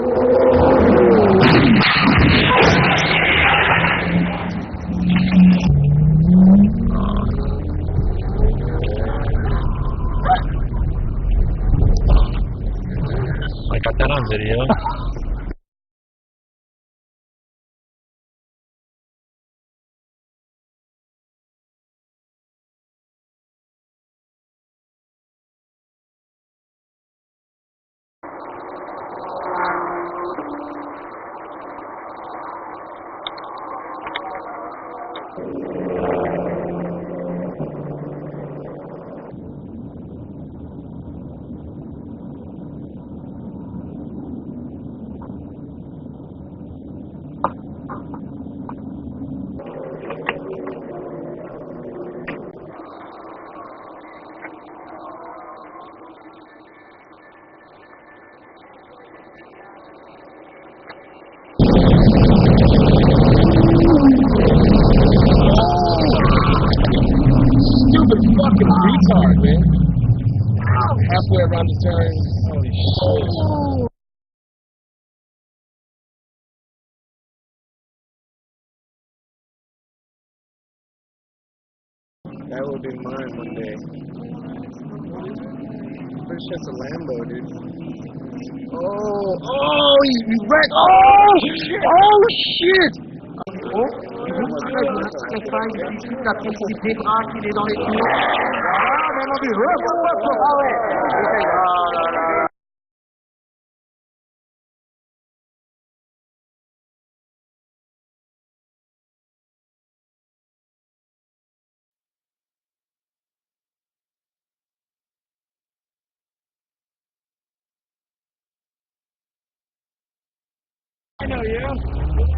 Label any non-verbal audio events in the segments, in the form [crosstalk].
I got [laughs] that on video. Stupid fucking retard, man. Halfway around the turn. Holy shit. That will be mine one day. But it's just a Lambo, dude. Oh, oh, he, he wrecked. Oh, oh shit. Oh, très est dans les tours. Ah I know.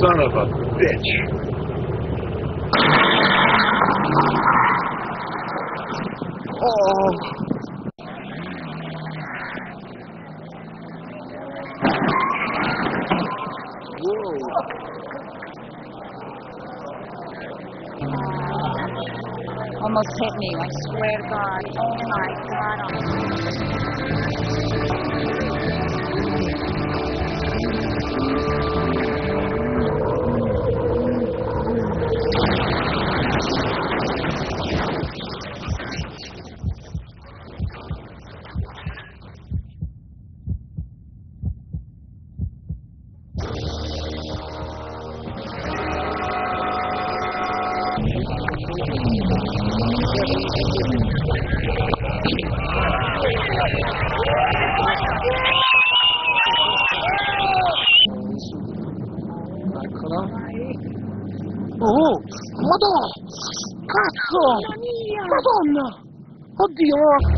Son of a bitch. Oh. Almost hit me, I swear to God. Oh my God. Oh, madonna! Cazzo! Madonna! Oddio!